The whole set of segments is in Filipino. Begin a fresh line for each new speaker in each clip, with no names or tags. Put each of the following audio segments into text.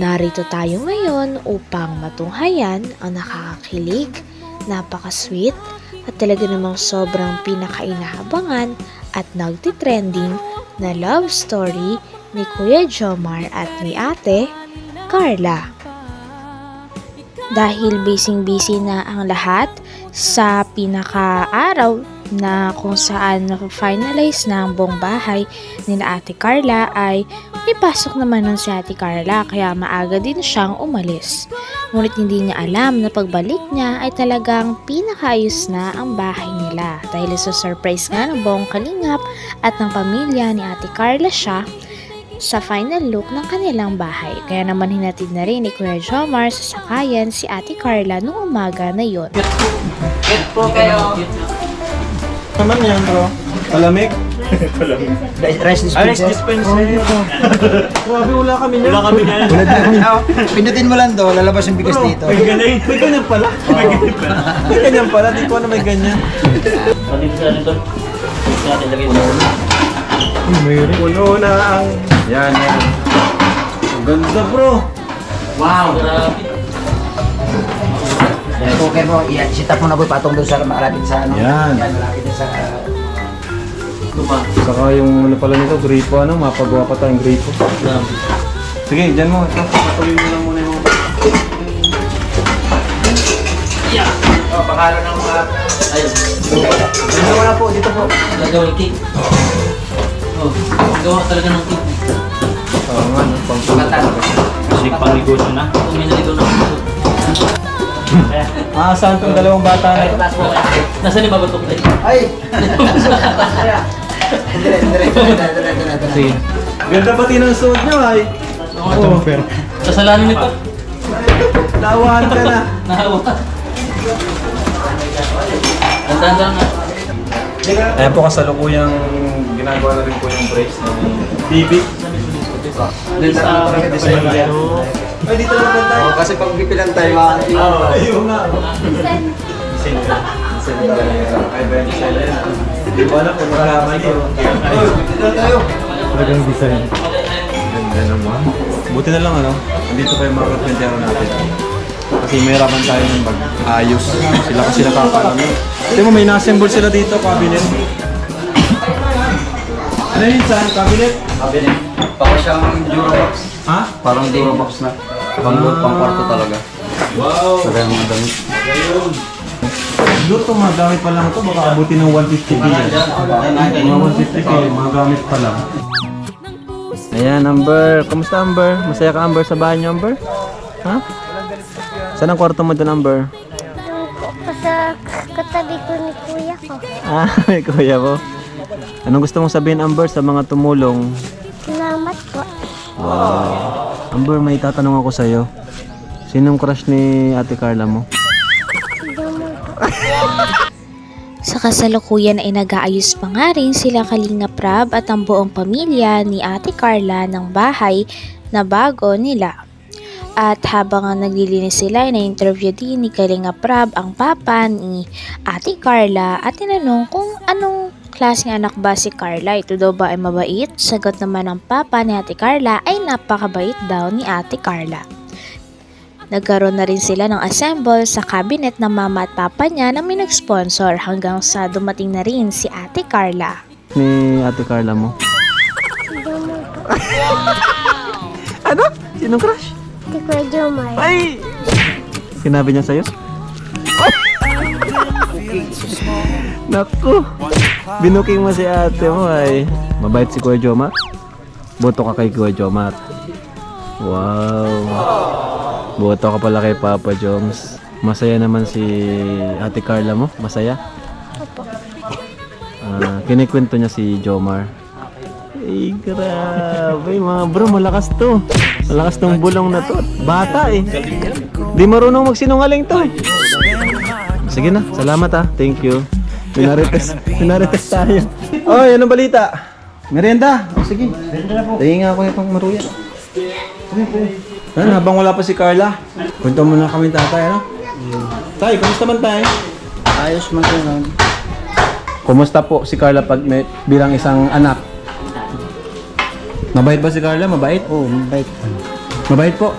Narito tayo ngayon upang matunghayan ang nakakakilig, napaka-sweet, at talaga namang sobrang pinakainahabangan at nagtitrending na love story ni Kuya Jomar at ni Ate Carla. Dahil busy-busy na ang lahat sa pinaka-araw na kung saan na-finalize na ang buong bahay nila Ate Carla ay may pasok naman nun si Ate Carla kaya maaga din siyang umalis. Ngunit hindi niya alam na pagbalik niya ay talagang pinakaayos na ang bahay nila dahil sa surprise nga ng buong kalingap at ng pamilya ni Ate Carla siya sa final look ng kanilang bahay. Kaya naman hinatid na rin ni Kuya Jomar sa sakayan si Ate Carla noong umaga na yon.
Naman yan, bro. Palamig.
Rice
Alex
dispenser.
dispenser. Grabe, wala kami niyan. Wala kami niyan.
Pindutin mo lang to, lalabas yung bigas dito.
May ganyan. May ganyan pala. May ganyan pala. May ganyan pala. Di ko na may ganyan. Puno na ang... Yan, yan. Ang ganda, bro.
Yan, cooker mo, yan, sit up mo na boy, patong doon sa malapit sa ano.
Yan.
Yan, malapit sa...
Saka yung ano pala nito, gripo ano, mapagawa pa tayong gripo. Sige, dyan mo. Ito, patuloy mo lang muna yung mga...
Oh, pakalo ng mga...
Ayun.
Dito mo na po, dito po.
Gagawin cake. Oh, gawa talaga ng cake.
Oo nga, no, pang
Pagkatan.
Kasi pang negosyo na. Kung may naligaw na.
Ah, saan tong dalawang bata na ito?
Nasaan yung babatok tayo?
Ay! Dire, dire, dire, dire, dire.
Sige. Ganda pati ng suot nyo ay. Oo.
Kasalanan nito.
Lawahan ka na.
Nahawa. Tanda-tanda nga.
Ayan po kasalukuyang ginagawa na rin po yung brace ng BB.
Sa
Design. Ay, dito lang tayo.
Oh, kasi pag pipilan tayo, mga
Oo, ayun nga. Design ka. Design ka. Ay, ba yung design na yan? Hindi ko alam kung makalaman yun. Ay, dito tayo. Talagang design. Ganda naman. Buti na lang ano, nandito pa yung mga kapentero natin. Kasi may raman tayo ng pag-ayos. Sila kasi nakakaalam yun. Ito mo, may na-assemble sila dito, cabinet. Ano yun saan? Cabinet?
Cabinet. Para siyang Durobox.
Ha?
Parang Durobox na. Pang, pang kwarto talaga.
Wow!
Sa kaya mga damit.
Siguro itong mga gamit pa lang ito, baka abutin ng 150 billion. Mga 150 k, mga gamit pa lang. Ayan, Amber. Kamusta, Amber? Masaya ka, Amber, sa bahay niyo, Amber? Ha? Saan ang kwarto mo doon, Amber?
Sa katabi ko ni kuya ko.
Ah, may kuya ko. Anong gusto mong sabihin, Amber, sa mga tumulong?
Salamat po.
Wow. Amber, may tatanong ako sa'yo. Sinong crush ni Ate Carla mo?
Sa kasalukuyan ay nag-aayos pa nga rin sila Kalinga Prab at ang buong pamilya ni Ate Carla ng bahay na bago nila. At habang naglilinis sila, ay na-interview din ni Kalinga Prab ang papa ni Ate Carla at tinanong kung anong klaseng anak ba si Carla. Ito daw ba ay mabait? Sagot naman ng papa ni Ate Carla ay napakabait daw ni Ate Carla. Nagkaroon na rin sila ng assemble sa cabinet ng mama at papa niya na may nag-sponsor hanggang sa dumating na rin si Ate Carla.
Ni Ate Carla mo? ano? Sinong crush?
Si Kuya Jomar.
Ay! Sinabi niya sa'yo? Naku! Binuking mo si ate mo ay. Mabait si Kuya Jomar? Boto ka kay Kuya Jomar. Wow! Boto ka pala kay Papa Joms. Masaya naman si Ate Carla mo? Masaya? Ah, kinikwento niya si Jomar. Ay, grabe mga bro, malakas to. Malakas tong bulong na to. Bata eh. Di marunong magsinungaling to. Sige na, salamat ah. Thank you. Pinarites, pinarites tayo. Oh, yan ang balita. Merienda. Oh, sige. Merienda na po. Tingin nga ako itong maruya. Ano, habang wala pa si Carla, kwento muna kami tatay, ano? Tay, kumusta man tayo?
Ayos man yun.
Kumusta po si Carla pag may, bilang isang anak? Mabait ba si Carla? Mabait?
Oo, mabait.
Mabait po.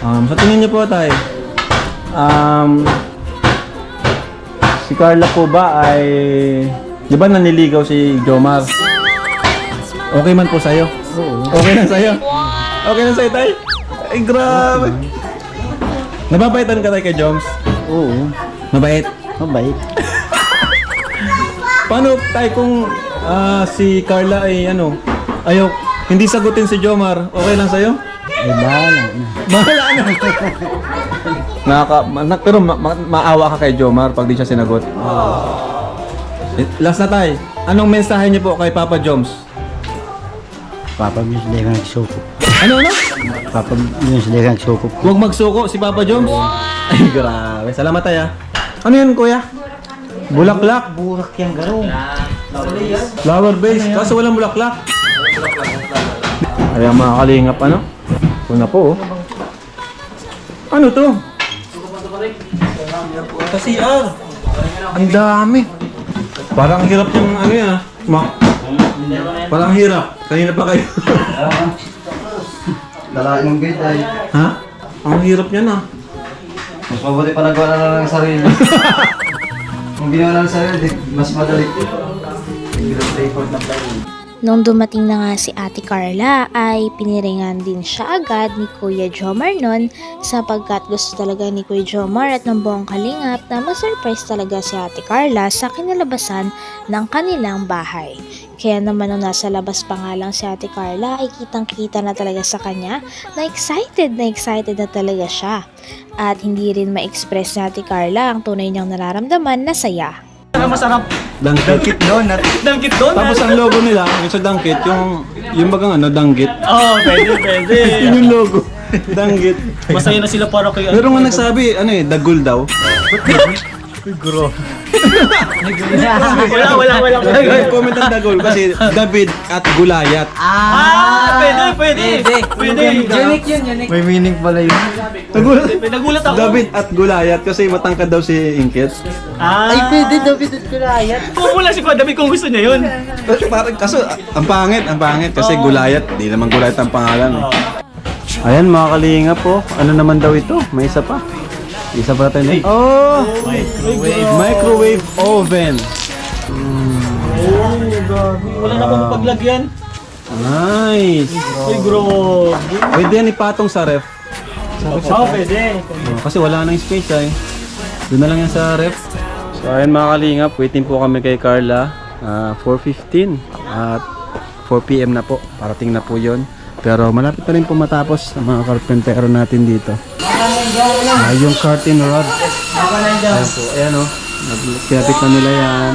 Um, sa tingin niyo po tayo, um, si Carla po ba ay, di ba naniligaw si Jomar? Okay man po sa'yo?
Oo.
Okay lang sa'yo? Okay lang sa'yo tayo? Ay, grabe. Nababaitan ka tayo kay Joms?
Oo,
Mabait.
mabait.
Paano tayo kung ah, si Carla ay ano, ayaw, hindi sagutin si Jomar, okay lang sa'yo?
Ay, bahala na.
Bahala na. Nakaka, ma, na- pero ma, ma- maawa ka kay Jomar pag di siya sinagot. Eh, Last na tayo. Anong mensahe niyo po kay Papa Joms?
Papa di ka nagsuko.
Ano, ano?
Papa di ka nagsuko.
Huwag magsuko si Papa Joms. Ay, grabe. Salamat tayo. ah. Ano yan, kuya? Bulaklak.
Burak yan, garo.
Flower base. Kaso walang bulaklak. Ayan mga kalingap, ano? Una po, oh. Ano to? Kasi ah. Ang dami. Parang hirap yung ano yan, ah. Ma Parang hirap. Kanina pa kayo.
Dalain ng gate ay.
ha? Ang hirap niyan ah.
Mas mabuti pa nagawa na lang ng sarili. Kung ginawa lang ng sarili, mas madali. Bilang record ng tayo.
Nung dumating na nga si Ate Carla ay piniringan din siya agad ni Kuya Jomar nun sapagkat gusto talaga ni Kuya Jomar at ng buong kalingap na ma-surprise talaga si Ate Carla sa kinalabasan ng kanilang bahay. Kaya naman nung nasa labas pa nga lang si Ate Carla ay kitang kita na talaga sa kanya na excited na excited na talaga siya. At hindi rin ma-express ni Ate Carla ang tunay niyang nararamdaman na saya.
Dangkit.
Donut. Dangkit donut.
Tapos ang logo nila, yung sa Dangkit, yung, yung bagang ano, Danggit.
Oo, oh, pwede, pwede.
Yun yung logo. Danggit.
Masaya na sila para kay
Pero nga nagsabi, ano eh, dagul daw.
Wala, wala, wala.
Comment ang dagul kasi David at Gulayat.
Ah, pwede, pwede. Pwede. Unique yun, unique.
May meaning pala yun.
Nagulat.
Nagulat ako.
David at Gulayat kasi matangkad daw si Inkit.
Ah. Ay, pwede, David at Kulayat. Pumula si David kung gusto niya yun.
Pero parang kaso ang pangit, ang pangit kasi Gulayat, di naman Gulayat ang pangalan. Ayan mga kalinga po, ano naman daw ito? May isa pa. Isa pa natin. Oh! Microwave. Microwave oven.
Wala na akong paglagyan.
Nice.
Uy, bro.
Pwede yan ipatong sa ref.
Oo, pwede.
Oh, kasi wala nang space ay. Doon na lang yan sa ref. So ayun mga kalingap, waiting po kami kay Carla. Ah, 4.15 at 4pm na po. Parating na po yon. Pero malapit na rin po matapos ang mga karpentero natin dito. Ah, yung curtain rod. Ayan po, ayan o. Nag- Kinabit na nila yan.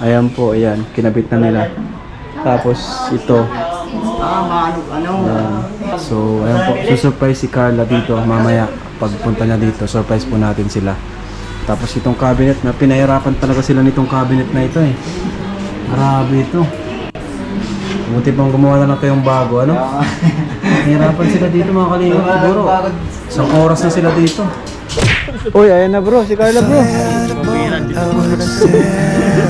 Ayan po, ayan. Kinabit na nila. Tapos ito. Ayan. So, ayan po. Susurprise si Carla dito mamaya. Pagpunta niya dito, surprise po natin sila. Tapos itong cabinet, na pinahirapan talaga sila nitong cabinet na ito eh. Grabe ito. Buti pang gumawa na lang kayong bago, ano? Nahirapan sila dito mga kalingap siguro. Isang oras na sila dito. Uy, ayan na bro, si Carla bro.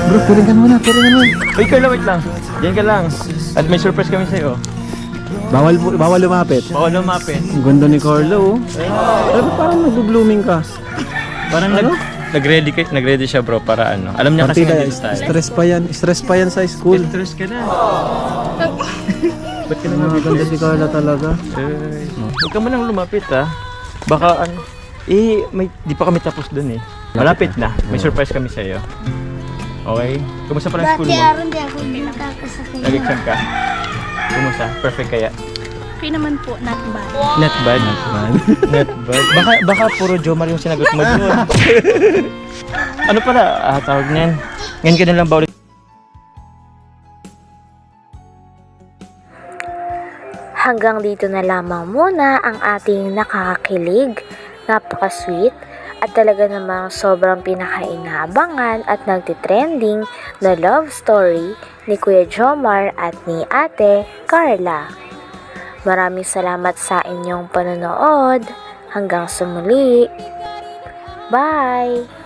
bro, tulingan mo na, tulingan mo.
Uy, Carla, wait lang. Diyan ka lang. At may surprise kami sa'yo.
Bawal, bawal lumapit.
Bawal lumapit.
Ang ganda ni Carla oh. Pero parang nag-blooming ka.
Parang nag... Nag-ready, ka- nag-ready siya bro para ano. Alam niya kasi
Partida,
nandito tayo.
stress pa yan. Stress pa yan sa school.
Stress ka na. Ba't ka na
Ang ganda si Carla talaga.
Ay, Huwag ka man lang lumapit ha. Baka ano, eh, may, di pa kami tapos dun eh. Malapit na. May surprise kami sa'yo. Okay? Kumusta pa lang school
Dati
mo?
aron di ako pinakakasakit.
Nag-exam ka? Kumusta? Perfect kaya?
Okay naman po, not bad.
Not bad. Not bad. Baka, baka puro Jomar yung sinagot mo doon. ano pala, ah, tawag niyan? Ngayon ka na lang ba ulit
Hanggang dito na lamang muna ang ating nakakakilig, napaka-sweet, at talaga namang sobrang pinakainabangan at nagtitrending na love story ni Kuya Jomar at ni Ate Carla. Maraming salamat sa inyong panonood. Hanggang sa muli. Bye!